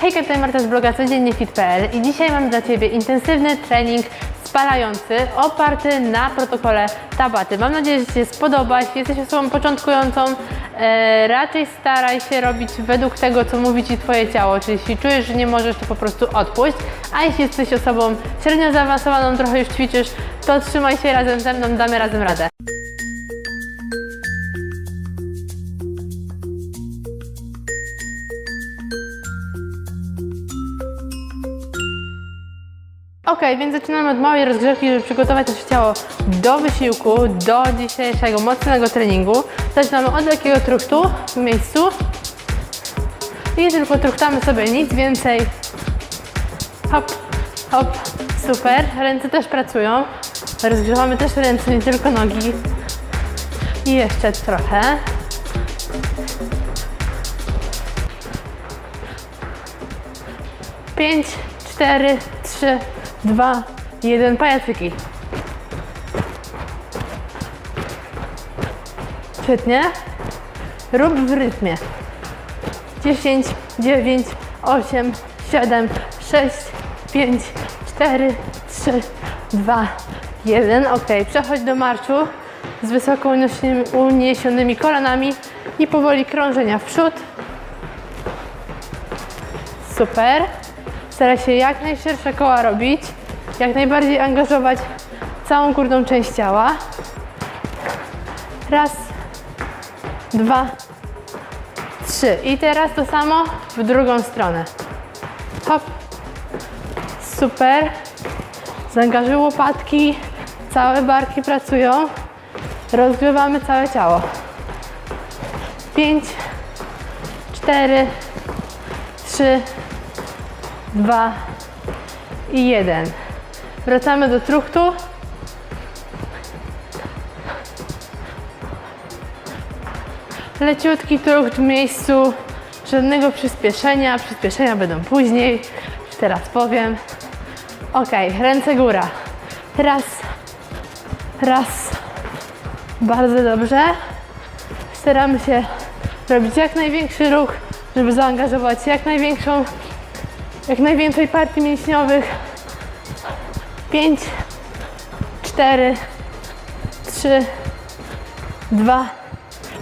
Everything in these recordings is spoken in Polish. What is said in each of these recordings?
Hejka, tutaj Marta z bloga codziennefit.pl i dzisiaj mam dla Ciebie intensywny trening spalający oparty na protokole Tabaty. Mam nadzieję, że Ci się spodoba. Jeśli jesteś osobą początkującą, e, raczej staraj się robić według tego, co mówi Ci Twoje ciało. Czyli jeśli czujesz, że nie możesz, to po prostu odpuść. A jeśli jesteś osobą średnio zaawansowaną, trochę już ćwiczysz, to trzymaj się razem ze mną, damy razem radę. Ok, więc zaczynamy od małej rozgrzewki, żeby przygotować nasze ciało do wysiłku, do dzisiejszego mocnego treningu. Zaczynamy od lekkiego truchtu w miejscu i tylko truchtamy sobie, nic więcej. Hop, hop, super. Ręce też pracują. Rozgrzewamy też ręce, nie tylko nogi. I jeszcze trochę. Pięć, cztery, trzy, dwa, jeden. Pajacyki. Świetnie. Rób w rytmie. 10, 9, 8, 7, 6, 5, 4, 3, 2, 1. Ok, przechodź do marszu z wysoko uniesionymi- kolanami i powoli krążenia w przód. Super. Staraj się jak najszersze koła robić, jak najbardziej angażować całą górną część ciała. Raz, dwa, trzy. I teraz to samo w drugą stronę. Hop. Super. Zaangażuj łopatki, całe barki pracują. Rozgrzewamy całe ciało. Pięć, cztery, trzy, dwa i jeden. Wracamy do truchtu. Leciutki trucht w miejscu, żadnego przyspieszenia. Przyspieszenia będą później. Teraz powiem. Ok, ręce góra. Raz, raz. Bardzo dobrze. Staramy się robić jak największy ruch, żeby zaangażować jak największą jak najwięcej partii mięśniowych. 5, 4, 3, 2,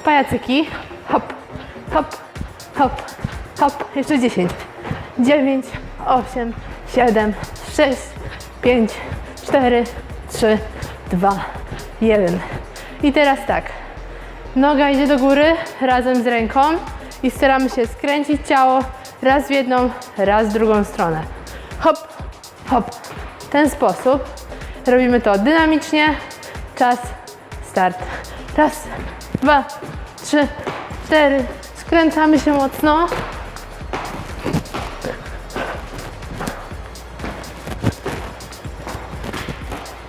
pajacyki. Hop, hop, hop, hop. Jeszcze 10, 9, 8, 7, 6, 5, 4, 3, 2, 1. I teraz tak. Noga idzie do góry razem z ręką i staramy się skręcić ciało raz w jedną, raz w drugą stronę. Hop, hop. W ten sposób robimy to dynamicznie. Czas, start. Raz, dwa, trzy, cztery. Skręcamy się mocno.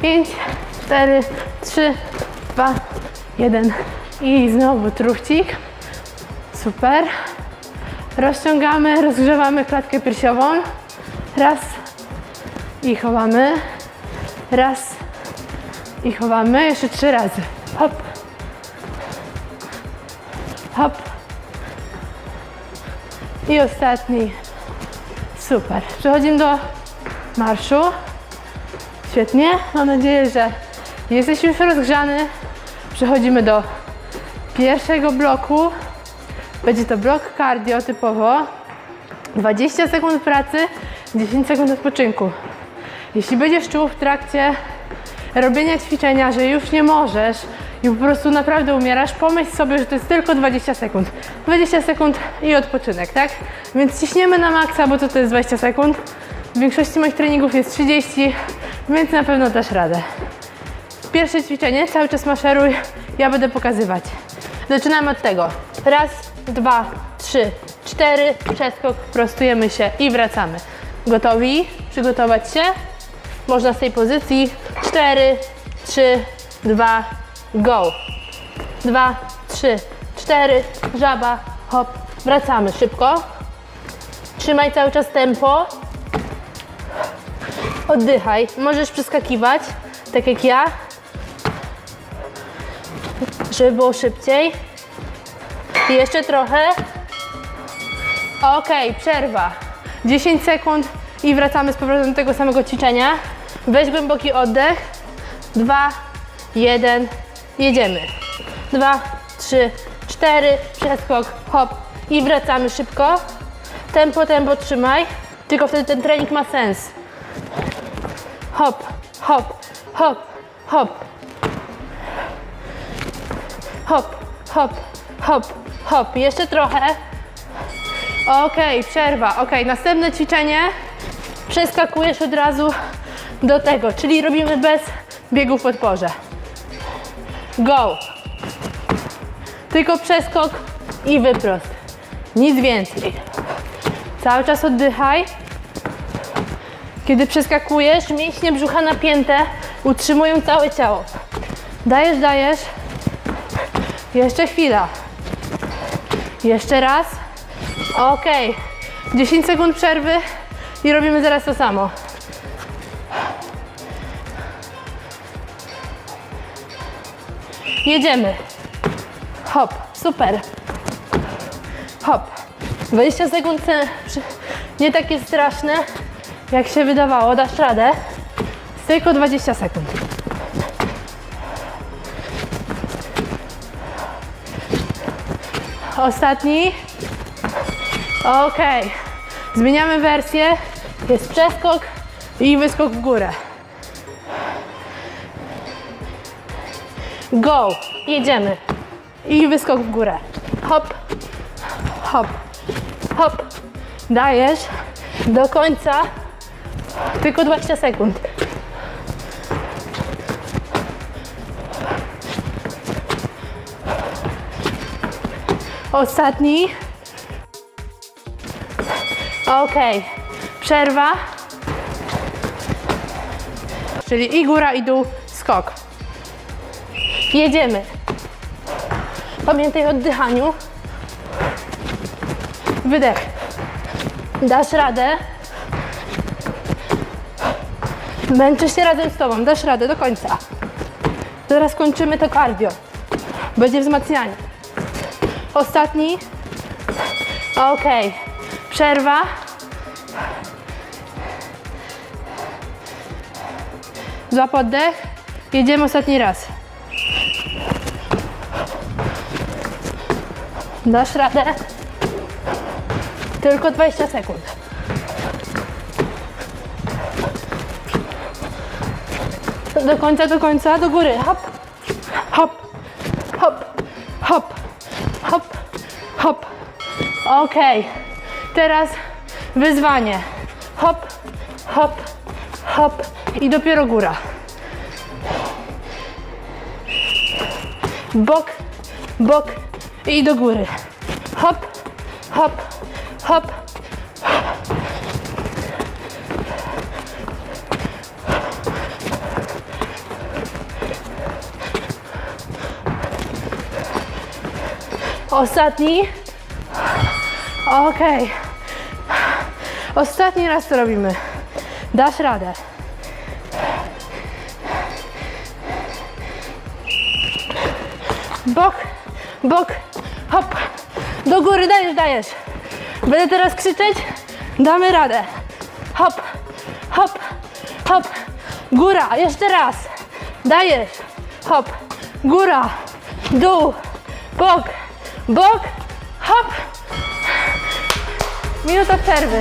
Pięć, cztery, trzy, dwa, jeden. I znowu truchcik. Super. Rozciągamy, rozgrzewamy klatkę piersiową. Raz i chowamy. Raz i chowamy. Jeszcze trzy razy. Hop. Hop. I ostatni. Super. Przechodzimy do marszu. Świetnie. Mam nadzieję, że jesteś już rozgrzany. Przechodzimy do pierwszego bloku. Będzie to blok cardio typowo. 20 sekund pracy, 10 sekund odpoczynku. Jeśli będziesz czuł w trakcie robienia ćwiczenia, że już nie możesz i po prostu naprawdę umierasz, pomyśl sobie, że to jest tylko 20 sekund. 20 sekund i odpoczynek, tak? Więc ciśniemy na maksa, bo to, to jest 20 sekund. W większości moich treningów jest 30, więc na pewno dasz radę. Pierwsze ćwiczenie, cały czas maszeruj, ja będę pokazywać. Zaczynamy od tego. Raz, dwa, trzy, cztery, przeskok, prostujemy się i wracamy. Gotowi? Przygotować się? Można z tej pozycji. Cztery, trzy, dwa, go. Dwa, trzy, cztery, żaba, hop, wracamy szybko. Trzymaj cały czas tempo. Oddychaj. Możesz przeskakiwać, tak jak ja, żeby było szybciej. Jeszcze trochę. Ok, przerwa. 10 sekund i wracamy z powrotem do tego samego ćwiczenia. Weź głęboki oddech. 2, 1, jedziemy. 2, 3, 4, przeskok, hop i wracamy szybko. Tempo, tempo trzymaj, tylko wtedy ten trening ma sens. Hop, hop, hop, hop. Hop, hop, hop, hop. Jeszcze trochę. Okej, przerwa. Okej, następne ćwiczenie. Przeskakujesz od razu do tego, czyli robimy bez biegów w podporze. Go. Tylko przeskok i wyprost. Nic więcej. Cały czas oddychaj. Kiedy przeskakujesz, mięśnie brzucha napięte utrzymują całe ciało. Dajesz, dajesz. Jeszcze chwila. Jeszcze raz. Ok. 10 sekund przerwy i robimy zaraz to samo. Jedziemy. Hop, super. Hop. 20 sekund e, nie takie straszne, jak się wydawało. Dasz radę. Tylko 20 sekund. Ostatni. Ok. Zmieniamy wersję. Jest przeskok i wyskok w górę. Go. Jedziemy. I wyskok w górę. Hop. Hop. Hop. Dajesz do końca tylko 20 sekund. Ostatni. Ok. Przerwa. Czyli i góra, i dół, skok. Jedziemy. Pamiętaj o oddychaniu. Wydech. Dasz radę. Męczę się razem z Tobą. Dasz radę do końca. Zaraz kończymy to cardio. Będzie wzmacnianie. Ostatni. Ok. Przerwa. Złap oddech. Jedziemy ostatni raz. Dasz radę. Tylko 20 sekund. Do końca, do końca, do góry. Hop, Ok. Teraz wyzwanie. Hop, hop, hop i dopiero góra. Bok, bok i do góry. Hop, hop, hop. Ostatni. Ok. Ostatni raz to robimy. Dasz radę. Bok, bok, hop. Do góry, dajesz, dajesz. Będę teraz krzyczeć. Damy radę. Hop, hop, hop. Góra, jeszcze raz. Dajesz. Hop. Góra, dół, bok, bok, hop. Minuta przerwy.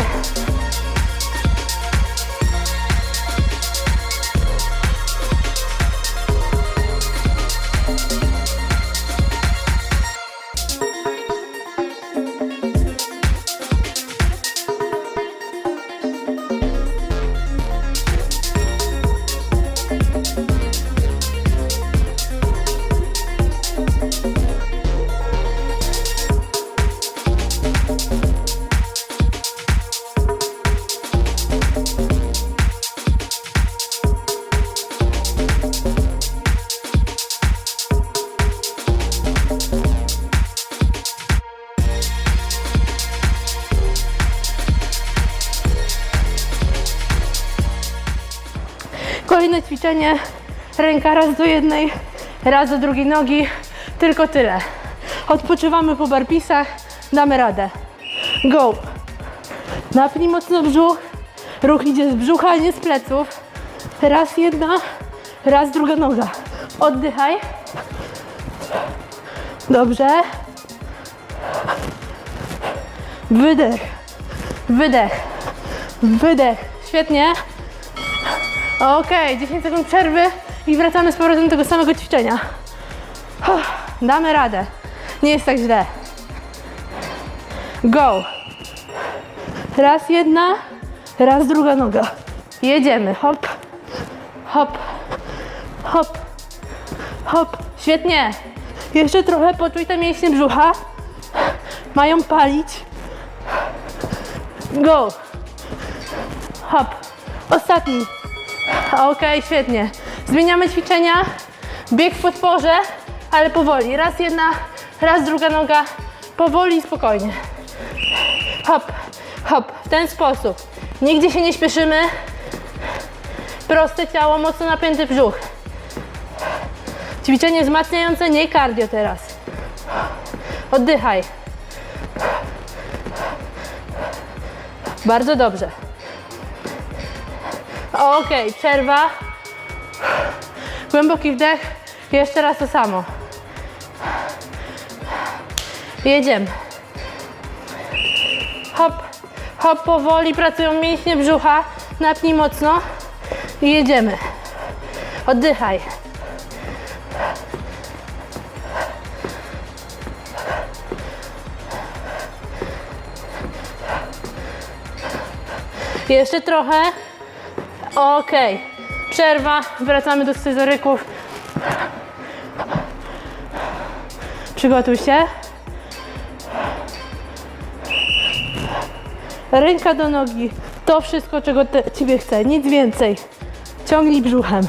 Ćwiczenie. Ręka raz do jednej, raz do drugiej nogi. Tylko tyle. Odpoczywamy po barpisach. Damy radę. Go. Napnij mocno brzuch. Ruch idzie z brzucha, nie z pleców. Raz jedna, raz druga noga. Oddychaj. Dobrze. Wydech. Wydech. Wydech. Świetnie. Okej, 10 sekund przerwy i wracamy z powrotem do tego samego ćwiczenia. Uff, Damy radę. Nie jest tak źle. Go. Raz jedna, raz druga noga. Jedziemy. Hop, hop, hop, hop. Świetnie. Jeszcze trochę poczuj te mięśnie brzucha. Mają palić. Go. Hop. Ostatni. Okej, świetnie. Zmieniamy ćwiczenia. Bieg w podporze, ale powoli. Raz jedna, raz druga noga. Powoli i spokojnie. Hop, hop. W ten sposób. Nigdzie się nie śpieszymy. Proste ciało, mocno napięty brzuch. Ćwiczenie wzmacniające, nie cardio teraz. Oddychaj. Bardzo dobrze. Ok, przerwa. Głęboki wdech. Jeszcze raz to samo. Jedziemy. Hop, hop, powoli pracują mięśnie brzucha. Napnij mocno i jedziemy. Oddychaj. Jeszcze trochę. Ok. Przerwa. Wracamy do scyzoryków. Przygotuj się. Ręka do nogi. To wszystko, czego te, Ciebie chcę. Nic więcej. Ciągnij brzuchem.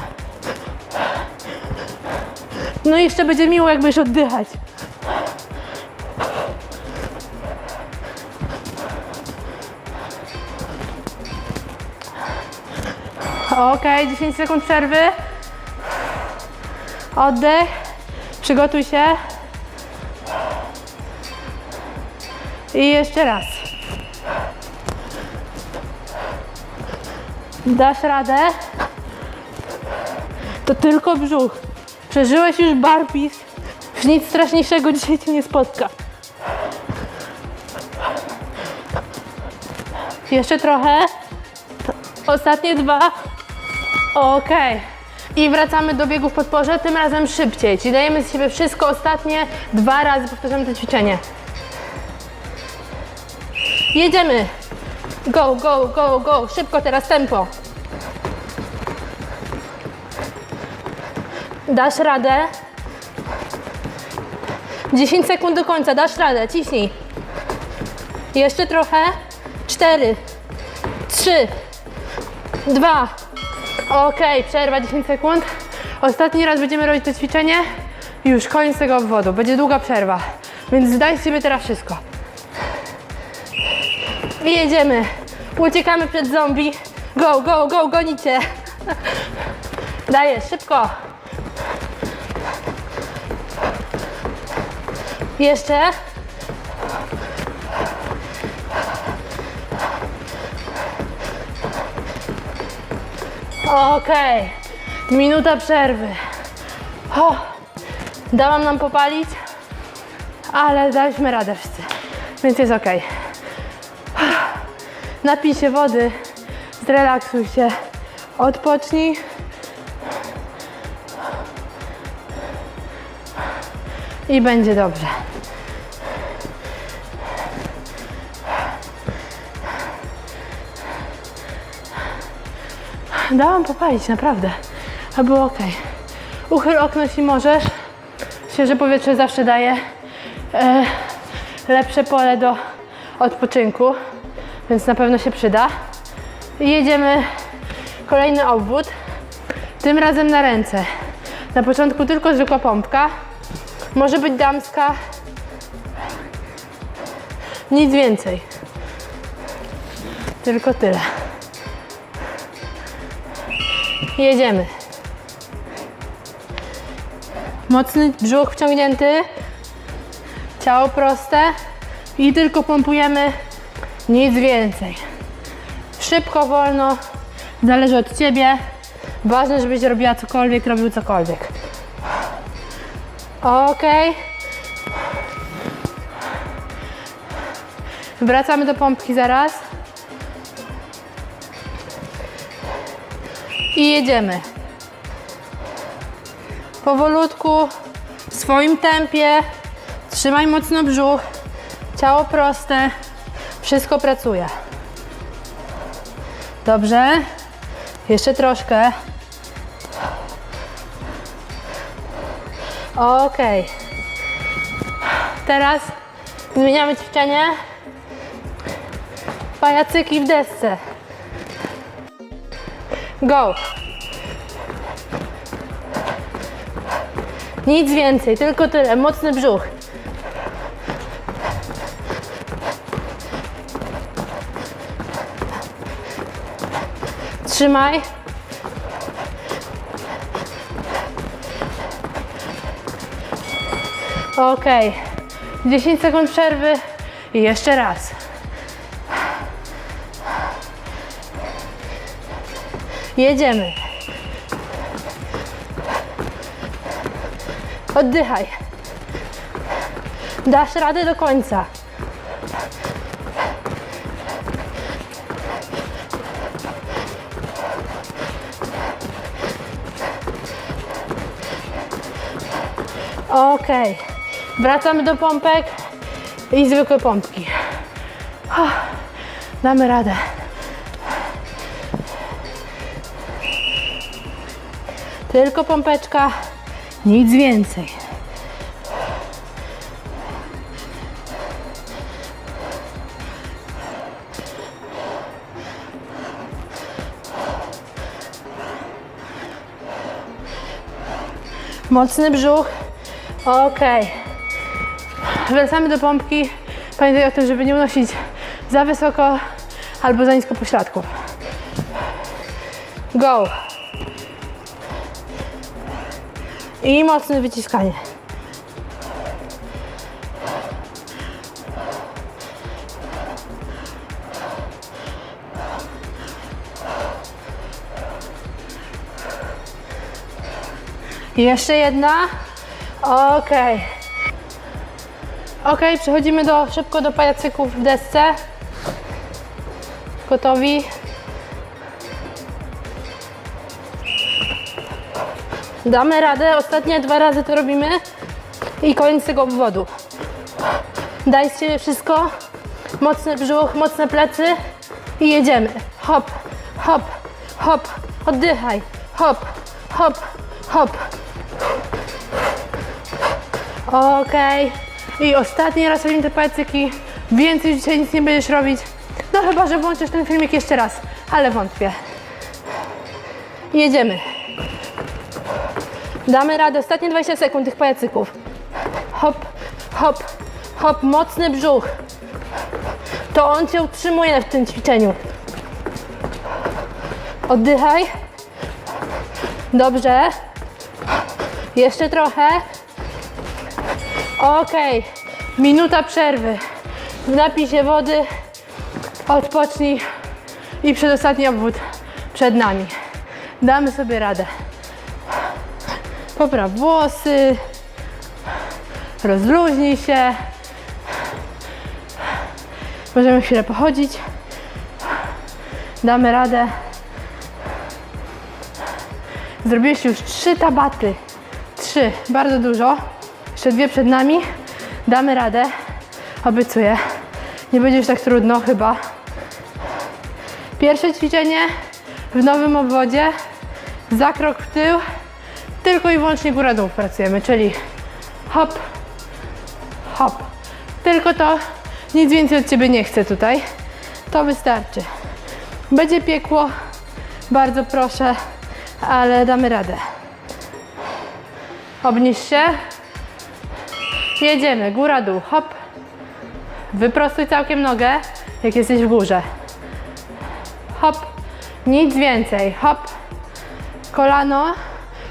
No i jeszcze będzie miło, jak będziesz oddychać. Ok, 10 sekund przerwy. Oddech. Przygotuj się. I jeszcze raz. Dasz radę. To tylko brzuch. Przeżyłeś już barpis. Już nic straszniejszego dzisiaj cię nie spotka. Jeszcze trochę. Ostatnie dwa. Okej. I wracamy do biegów podporze, tym razem szybciej. Czyli dajemy z siebie wszystko ostatnie, dwa razy powtarzamy to ćwiczenie. Jedziemy. Go, go, go, go. Szybko teraz tempo. Dasz radę. 10 sekund do końca, dasz radę, ciśnij. Jeszcze trochę. 4, 3, Dwa. Ok, przerwa 10 sekund. Ostatni raz będziemy robić to ćwiczenie. Już, koniec tego obwodu. Będzie długa przerwa. Więc zdaj sobie teraz wszystko. I jedziemy. Uciekamy przed zombie. Go, go, go, gonicie. Dajesz, szybko. Jeszcze. Okej, minuta przerwy. O, dałam nam popalić, ale daliśmy radę wszyscy, więc jest ok. Napij się wody, zrelaksuj się, odpocznij. I będzie dobrze. Dałam popalić, naprawdę. A było ok. Uchyl okno, jeśli możesz. Świeże powietrze zawsze daje e, lepsze pole do odpoczynku, więc na pewno się przyda. I jedziemy kolejny obwód. Tym razem na ręce. Na początku tylko zwykła pompka. Może być damska. Nic więcej. Tylko tyle. Jedziemy. Mocny brzuch wciągnięty. Ciało proste. I tylko pompujemy. Nic więcej. szybko, wolno, zależy od Ciebie. Ważne, żebyś robiła cokolwiek, robił cokolwiek. Ok. Wracamy do pompki zaraz. I jedziemy. Powolutku, w swoim tempie. Trzymaj mocno brzuch. Ciało proste. Wszystko pracuje. Dobrze. Jeszcze troszkę. Ok. Teraz zmieniamy ćwiczenie. Pajacyki w desce. Go. Nic więcej, tylko tyle. Mocny brzuch. Trzymaj. Ok. 10 sekund przerwy i jeszcze raz. Jedziemy. Oddychaj. Dasz radę do końca. Ok. Wracamy do pompek i zwykłe pompki. Ah, Damy radę. Tylko pompeczka, nic więcej. Mocny brzuch. Ok. Wracamy do pompki. Pamiętaj o tym, żeby nie unosić za wysoko albo za nisko pośladków. Go. I mocne wyciskanie. Jeszcze jedna. Ok. Ok, przechodzimy do, szybko do pajacyków w desce. Gotowi? Damy radę. Ostatnie dwa razy to robimy. I koniec tego obwodu. Daj z siebie wszystko. Mocny brzuch, mocne plecy. I jedziemy. Hop, hop, hop. Oddychaj. Hop, hop, hop. Okej. I ostatni raz robimy te pajacyki. Więcej dzisiaj nic nie będziesz robić. No chyba, że włączysz ten filmik jeszcze raz. Ale wątpię. Jedziemy. Damy radę. Ostatnie 20 sekund tych pajacyków. Hop, hop, hop. Mocny brzuch. To on Cię utrzymuje w tym ćwiczeniu. Oddychaj. Dobrze. Jeszcze trochę. Ok. Minuta przerwy. Napij się wody. Odpocznij. I przedostatni obwód przed nami. Damy sobie radę. Popraw włosy. Rozluźnij się. Możemy chwilę pochodzić. Damy radę. Zrobiłeś już trzy tabaty. Trzy, bardzo dużo. Jeszcze dwie przed nami. Damy radę. Obiecuję. Nie będzie już tak trudno chyba. Pierwsze ćwiczenie w nowym obwodzie. Za krok w tył. Tylko i wyłącznie góra-dół pracujemy, czyli hop, hop. Tylko to. Nic więcej od Ciebie nie chcę tutaj. To wystarczy. Będzie piekło. Bardzo proszę, ale damy radę. Obniż się. Jedziemy, góra, dół, hop. Wyprostuj całkiem nogę, jak jesteś w górze. Hop. Nic więcej, hop. Kolano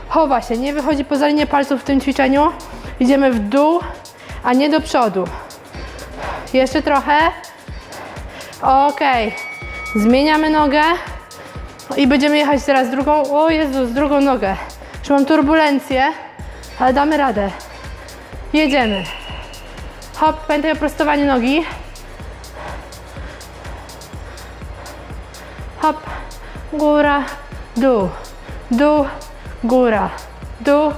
chowa się, nie wychodzi poza linię palców w tym ćwiczeniu. Idziemy w dół, a nie do przodu. Jeszcze trochę. Ok. Zmieniamy nogę i będziemy jechać teraz drugą, o Jezus, drugą nogę. Że mam turbulencję, ale damy radę. Jedziemy. Hop, pamiętaj o prostowaniu nogi. Hop, góra, dół, dół, góra, dół,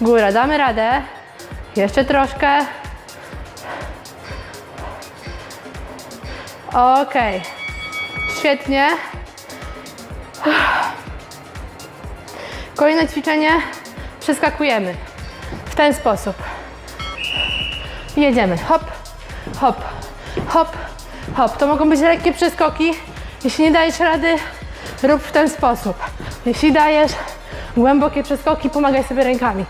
góra. Damy radę. Jeszcze troszkę. Okej. Świetnie. Kolejne ćwiczenie. Przeskakujemy. W ten sposób. Jedziemy. Hop, hop, hop, hop. To mogą być lekkie przeskoki. Jeśli nie dajesz rady, rób w ten sposób. Jeśli dajesz głębokie przeskoki, pomagaj sobie rękami.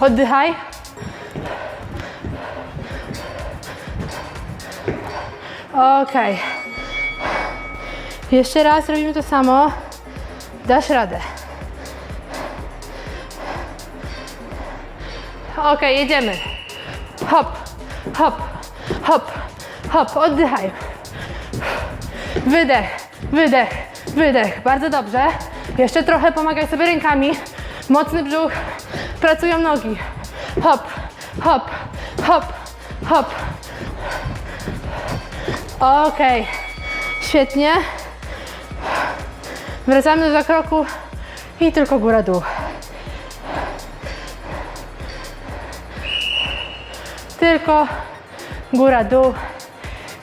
Oddychaj. Ok. Jeszcze raz robimy to samo. Dasz radę. Ok, jedziemy. Hop, hop, hop, hop. Oddychaj. Wydech, wydech, wydech. Bardzo dobrze. Jeszcze trochę pomagaj sobie rękami. Mocny brzuch. Pracują nogi. Hop, hop, hop, hop. Ok. Świetnie. Wracamy do zakroku i tylko góra dół. Tylko góra dół.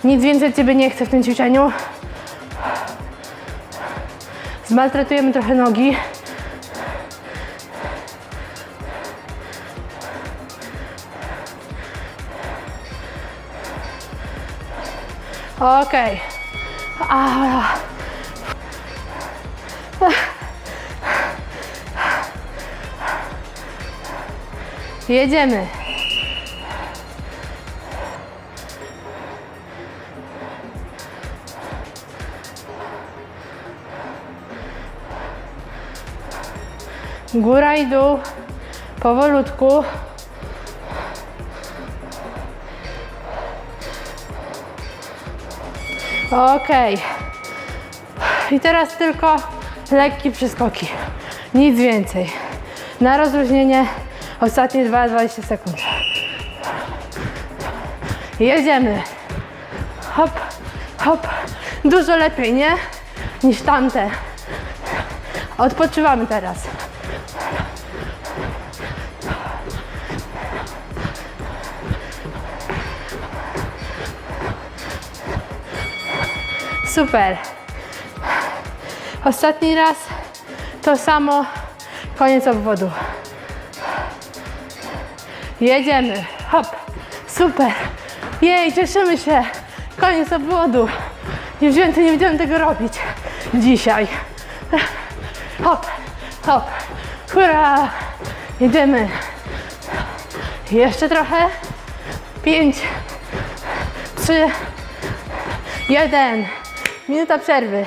Nic więcej Ciebie nie chcę w tym ćwiczeniu. Zmaltretujemy trochę nogi. Okej. A. Jedziemy. Góra i dół. Powolutku. Ok. I teraz tylko lekkie przeskoki. Nic więcej. Na rozluźnienie ostatnie 2-20 sekund. Jedziemy. Hop, hop. Dużo lepiej, nie? Niż tamte. Odpoczywamy teraz. Super. Ostatni raz to samo. Koniec obwodu. Jedziemy. Hop. Super. Jej, cieszymy się. Koniec obwodu. Już więcej nie będziemy tego robić dzisiaj. Hop, hop. Hurra. Jedziemy. Jeszcze trochę. Pięć, trzy, jeden. Minuta przerwy.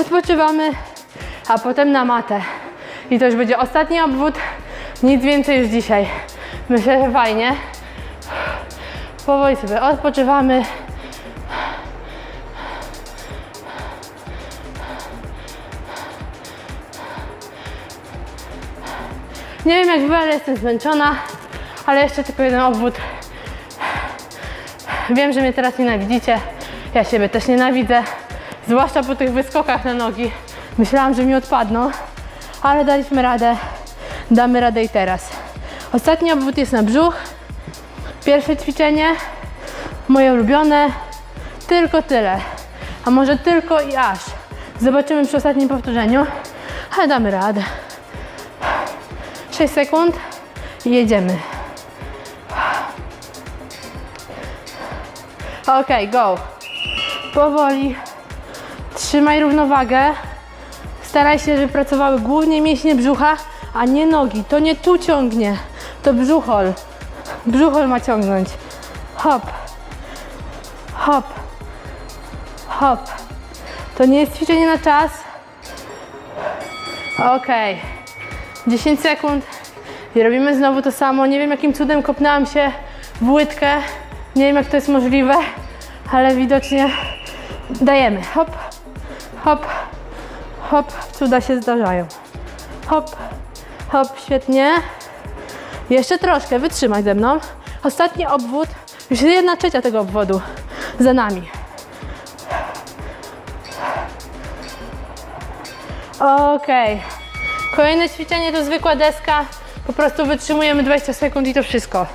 Odpoczywamy, a potem na matę. I to już będzie ostatni obwód. Nic więcej już dzisiaj. Myślę, że fajnie. Powoli sobie odpoczywamy. Nie wiem jak wy, ale jestem zmęczona. Ale jeszcze tylko jeden obwód. Wiem, że mnie teraz nienawidzicie. Ja siebie też nienawidzę. Zwłaszcza po tych wyskokach na nogi. Myślałam, że mi odpadną, ale daliśmy radę. Damy radę i teraz. Ostatni obwód jest na brzuch. Pierwsze ćwiczenie, moje ulubione. Tylko tyle. A może tylko i aż. Zobaczymy przy ostatnim powtórzeniu. Ale damy radę. 6 sekund i jedziemy. Ok, go. Powoli. Trzymaj równowagę. Staraj się, żeby pracowały głównie mięśnie brzucha, a nie nogi. To nie tu ciągnie, to brzuchol. Brzuchol ma ciągnąć. Hop. Hop. Hop. To nie jest ćwiczenie na czas. Ok. 10 sekund i robimy znowu to samo. Nie wiem jakim cudem kopnęłam się w łydkę. Nie wiem jak to jest możliwe, ale widocznie Dajemy. Hop, hop, hop. Cuda się zdarzają. Hop, hop, świetnie. Jeszcze troszkę, wytrzymaj ze mną. Ostatni obwód, już jedna trzecia tego obwodu za nami. Okej. Kolejne ćwiczenie to zwykła deska. Po prostu wytrzymujemy 20 sekund i to wszystko.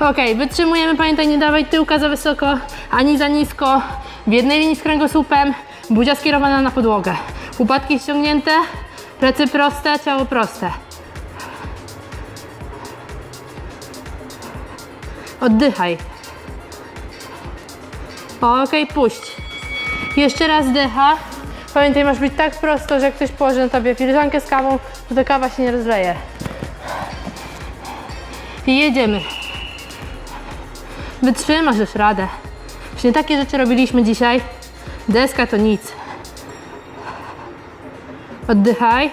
Okej, wytrzymujemy, pamiętaj, nie dawaj tyłka za wysoko, ani za nisko. W jednej linii z kręgosłupem, buzia skierowana na podłogę. Łopatki ściągnięte, plecy proste, ciało proste. Oddychaj. Okej, puść. Jeszcze raz dycha. Pamiętaj, masz być tak prosto, że jak ktoś położy na tobie filiżankę z kawą, to ta kawa się nie rozleje. I jedziemy. Wytrzymasz już radę. Właśnie takie rzeczy robiliśmy dzisiaj. Deska to nic. Oddychaj.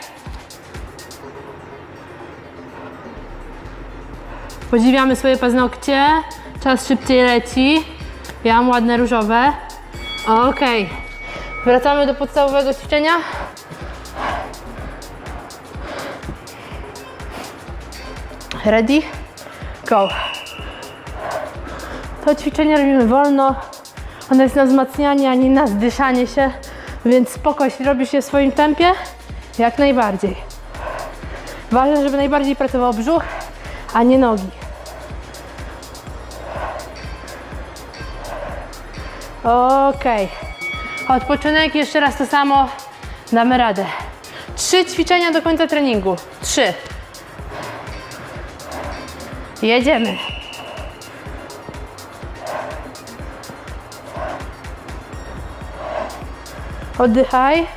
Podziwiamy swoje paznokcie. Czas szybciej leci. Ja mam ładne różowe. Okej. Wracamy do podstawowego ćwiczenia. Ready? Go. To ćwiczenie robimy wolno. Ono jest na wzmacnianie, a nie na zdyszanie się. Więc spoko, jeśli robisz je w swoim tempie, jak najbardziej. Ważne, żeby najbardziej pracował brzuch, a nie nogi. Okej. Odpoczynek, jeszcze raz to samo. Damy radę. Trzy ćwiczenia do końca treningu. Trzy. Jedziemy. Oddychaj.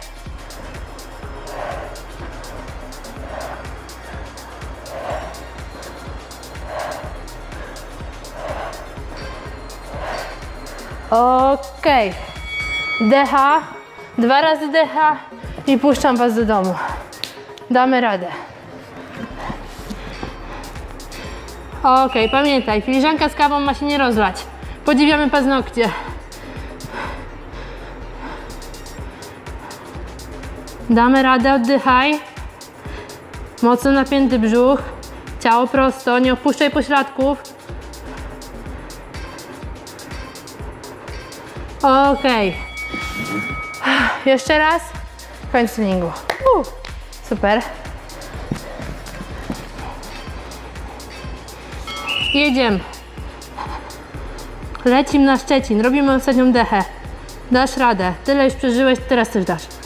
Okej. Decha. Dwa razy decha i puszczam Was do domu. Damy radę. Okej, pamiętaj, filiżanka z kawą ma się nie rozlać. Podziwiamy paznokcie. Damy radę, oddychaj. Mocno napięty brzuch. Ciało prosto, nie opuszczaj pośladków. Okej. Jeszcze raz. Koniec treningu. Super. Jedziemy. Lecimy na Szczecin. Robimy ostatnią dechę. Dasz radę. Tyle już przeżyłeś, teraz też dasz.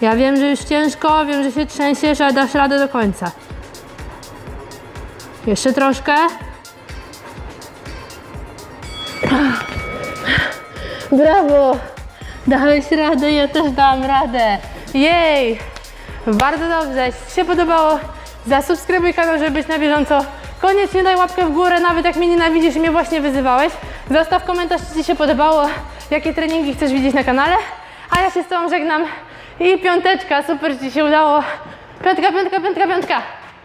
Ja wiem, że już ciężko, wiem, że się trzęsiesz, ale dasz radę do końca. Jeszcze troszkę. Brawo! Dałeś radę, ja też dałam radę. Jej! Bardzo dobrze. Jeśli się podobało, zasubskrybuj kanał, żeby być na bieżąco. Koniecznie daj łapkę w górę, nawet jak mnie nienawidzisz i mnie właśnie wyzywałeś. Zostaw komentarz, czy Ci się podobało, jakie treningi chcesz widzieć na kanale. A ja się z Tobą żegnam. I piąteczka, super, Ci się udało. Piątka, piątka, piątka, piątka.